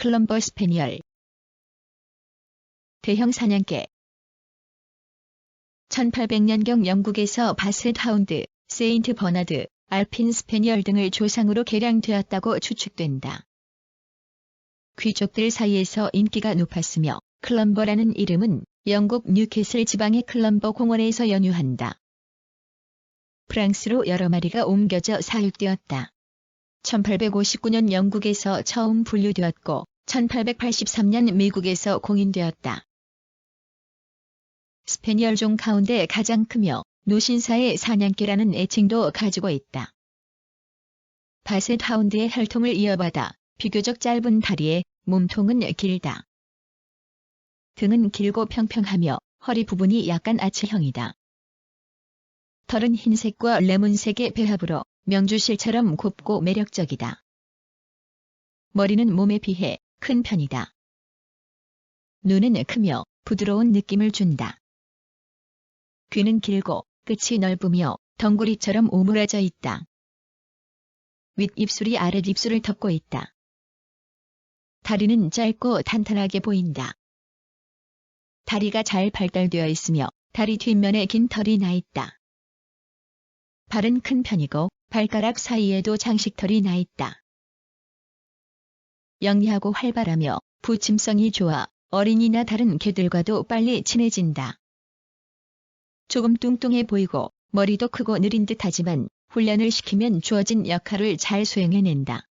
클럼버 스페니얼 대형 사냥개 1800년경 영국에서 바셋 하운드, 세인트 버나드, 알핀 스페니얼 등을 조상으로 개량되었다고 추측된다. 귀족들 사이에서 인기가 높았으며 클럼버라는 이름은 영국 뉴캐슬 지방의 클럼버 공원에서 연유한다. 프랑스로 여러 마리가 옮겨져 사육되었다. 1859년 영국에서 처음 분류되었고 1883년 미국에서 공인되었다. 스페니얼종 가운데 가장 크며 노신사의 사냥개라는 애칭도 가지고 있다. 바셋 하운드의 혈통을 이어받아 비교적 짧은 다리에 몸통은 길다. 등은 길고 평평하며 허리 부분이 약간 아치형이다. 털은 흰색과 레몬색의 배합으로 명주실처럼 곱고 매력적이다. 머리는 몸에 비해 큰 편이다. 눈은 크며 부드러운 느낌을 준다. 귀는 길고 끝이 넓으며 덩구리처럼 오므라져 있다. 윗입술이 아랫입술을 덮고 있다. 다리는 짧고 탄탄하게 보인다. 다리가 잘 발달되어 있으며 다리 뒷면에 긴 털이 나 있다. 발은 큰 편이고 발가락 사이에도 장식털이 나 있다. 영리하고 활발하며 부침성이 좋아 어린이나 다른 개들과도 빨리 친해진다. 조금 뚱뚱해 보이고 머리도 크고 느린 듯하지만 훈련을 시키면 주어진 역할을 잘 수행해낸다.